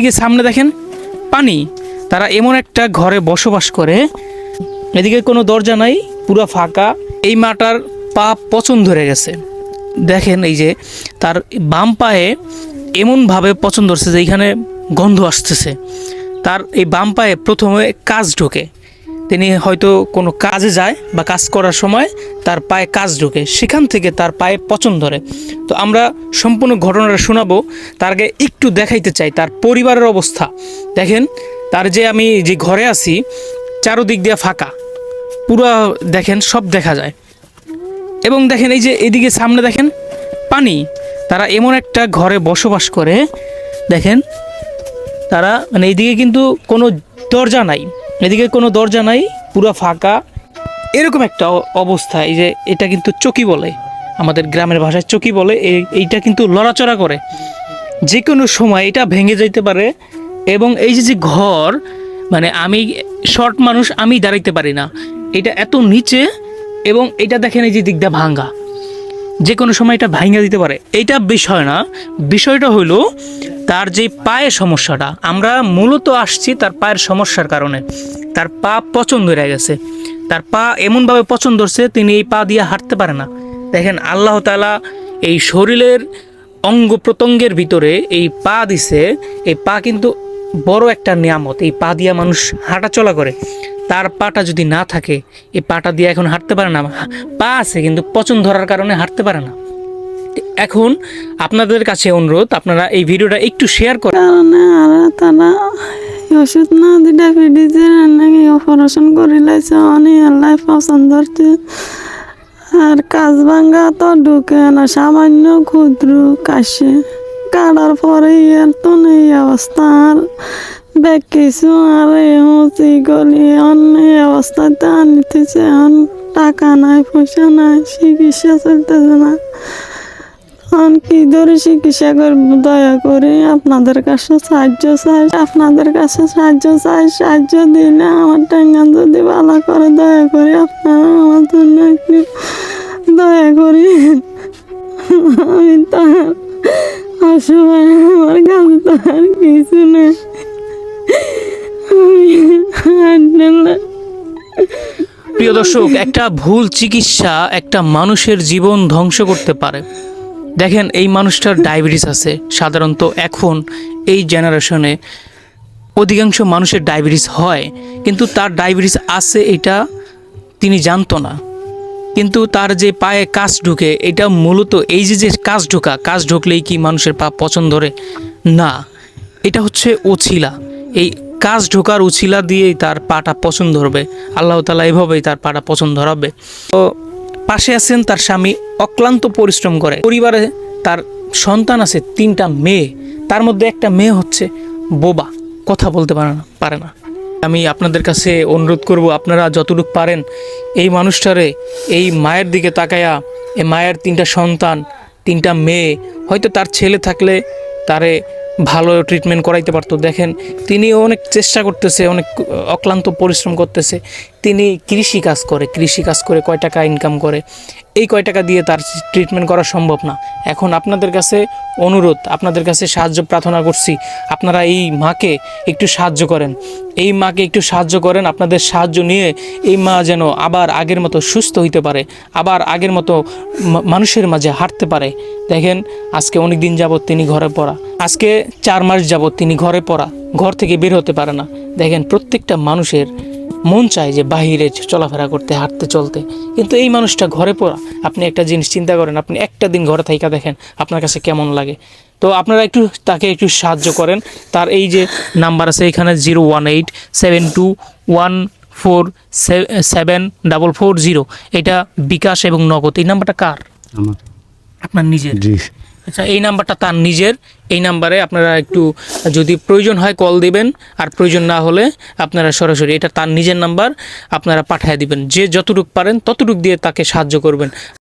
এদিকে সামনে দেখেন পানি। তারা এমন একটা ঘরে বসবাস করে। এদিকে কোনো দরজা নাই, পুরো ফাঁকা। এই মাটার পা পচন ধরে গেছে। দেখেন এই যে তার বাম পায়ে এমনভাবে পছন্দ ধরছে যে এইখানে গন্ধ আসতেছে। তার এই বাম পায়ে প্রথমে কাজ ঢোকে। তিনি হয়তো কোনো কাজে যায় বা কাজ করার সময় তার পায়ে কাজ ঢোকে, সেখান থেকে তার পায়ে পচন ধরে। তো আমরা সম্পূর্ণ ঘটনাটা শোনাবো, তার আগে একটু দেখাইতে চাই তার পরিবারের অবস্থা। দেখেন, তার যে আমি যে ঘরে আছি, চারোদিক দিয়ে ফাঁকা, পুরো দেখেন সব দেখা যায়। এবং দেখেন এই যে এদিকে সামনে দেখেন পানি, তারা এমন একটা ঘরে বসবাস করে, দেখেন, তারা মানে এইদিকে কিন্তু কোনো দরজা নাই। এদিকে কোনো দরজা নাই, পুরো ফাঁকা। এরকম একটা অবস্থা, এই যে এটা কিন্তু চকি বলে, আমাদের গ্রামের ভাষায় চকি বলে এই- এইটা কিন্তু লড়াচড়া করে। যে কোনো সময় এটা ভেঙে যাইতে পারে, এবং এই যে যে ঘর মানে আমি শর্ট মানুষ, আমি দাঁড়াইতে পারি না। এটা এত নিচে, এবং এটা দেখেন এই যে দিকটা ভাঙ্গা। যে কোনো সময় এটা ভাঙা দিতে পারে। এইটা বিষয় না। বিষয়টা হইল তার যে পায়ের সমস্যাটা, আমরা মূলত আসছি তার পায়ের সমস্যার কারণে। তার পা পচন ধরে গেছে। তার পা এমনভাবে পচন ধরছে, তিনি এই পা দিয়ে হাঁটতে পারে না। দেখেন, আল্লাহ তালা এই শরীরের অঙ্গ প্রত্যঙ্গের ভিতরে এই পা দিছে। এই পা কিন্তু বড় একটা নিয়ামত। এই পা দিয়া মানুষ হাঁটা চলা করে। তার পাটা যদি না থাকে, এই পাটা দিয়ে এখন হাঁটতে পারে না। পা আছে, কিন্তু পচন ধরার কারণে হাঁটতে পারে না। এখন আপনাদের কাছে অনুরোধ, আপনারা এই ভিডিওটা একটু শেয়ার করেন। তারা ওষুধ না দিলে ফিডিতে নাকি অপারেশন করে লাইছে অনেক আল্লাহ পছন্দ হচ্ছে। আর কাজ ভাঙ্গা তো ঢুকে না, সামান্য ক্ষুদ্র কাশে। কাটার পরে এর তো নেই অবস্থা, আর ব্যাগ কিছু আর এমতি গলি, অন্য অবস্থাতে আনিতেছে, এখন টাকা নাই, পয়সা নাই, চিকিৎসা চলতেছে না। এখন কি ধরে চিকিৎসা করব? দয়া করে আপনাদের কাছে সাহায্য চাই, আপনাদের কাছে সাহায্য চাই, সাহায্য দিলে আমার টাঙ্গান যদি ভালো করে, দয়া করে আপনারা আমার জন্য একটু দয়া করি আমি তার অসময় আমার কাছে তো আর কিছু নেই। প্রিয় দর্শক, একটা ভুল চিকিৎসা একটা মানুষের জীবন ধ্বংস করতে পারে। দেখেন, এই মানুষটার ডায়াবেটিস আছে। সাধারণত এখন, এই জেনারেশনে অধিকাংশ মানুষের ডায়াবেটিস হয়। কিন্তু তার ডায়াবেটিস আছে এটা তিনি জানতো না। কিন্তু তার যে পায়ে কাজ ঢুকে, এটা মূলত এই যে যে কাজ ঢোকা, কাজ ঢুকলেই কি মানুষের পা পছন্দ ধরে? না, এটা হচ্ছে উছিলা। এই কাজ ঢোকার উছিলা দিয়েই তার পাটা পছন্দ ধরবে। আল্লাহ তালা এভাবেই তার পাটা পছন্দ ধরাবে। তো পাশে আছেন তার স্বামী অক্লান্ত পরিশ্রম করে। পরিবারে তার সন্তান আছে, তিনটা মেয়ে। তার মধ্যে একটা মেয়ে হচ্ছে বোবা। কথা বলতে পারে না পারে না। আমি আপনাদের কাছে অনুরোধ করব, আপনারা যতটুকু পারেন এই মানুষটারে এই মায়ের দিকে তাকায়া এই মায়ের তিনটা সন্তান, তিনটা মেয়ে, হয়তো তার ছেলে থাকলে তারে ভালো ট্রিটমেন্ট করাইতে পারতো। দেখেন তিনি অনেক চেষ্টা করতেছে, অনেক অক্লান্ত পরিশ্রম করতেছে। তিনি কৃষি কাজ করে, কৃষি কাজ করে কয় টাকা ইনকাম করে। এই কয় টাকা দিয়ে তার ট্রিটমেন্ট করা সম্ভব না। এখন আপনাদের কাছে অনুরোধ, আপনাদের কাছে সাহায্য প্রার্থনা করছি, আপনারা এই মাকে একটু সাহায্য করেন। এই মাকে একটু সাহায্য করেন, আপনাদের সাহায্য নিয়ে এই মা যেন আবার আগের মতো সুস্থ হইতে পারে, আবার আগের মতো মানুষের মাঝে হাঁটতে পারে। দেখেন, আজকে অনেক দিন যাবৎ তিনি ঘরে পড়া। আজকে চার মাস যাবৎ তিনি ঘরে পড়া, ঘর থেকে বের হতে পারে না। দেখেন, প্রত্যেকটা মানুষের মন চায় যে বাহিরে চলাফেরা করতে হাঁটতে চলতে। কিন্তু এই মানুষটা ঘরে পড়া। আপনি একটা জিনিস চিন্তা করেন আপনি একটা দিন ঘরে থাইকা দেখেন আপনার কাছে কেমন লাগে। তো আপনারা একটু তাকে একটু সাহায্য করেন। তার এই যে নাম্বার আছে এখানে zero one eight seven two one four seven double four zero. এটা বিকাশ এবং নগদ। এই নাম্বারটা কার? আপনার নিজের। আচ্ছা এই নাম্বারটা তার নিজের। এই নাম্বারে আপনারা একটু যদি প্রয়োজন হয় কল দিবেন, আর প্রয়োজন না হলে আপনারা সরাসরি, এটা তার নিজের নাম্বার, আপনারা পাঠিয়ে দিবেন। যে যতটুক পারেন, ততটুক দিয়ে তাকে সাহায্য করবেন।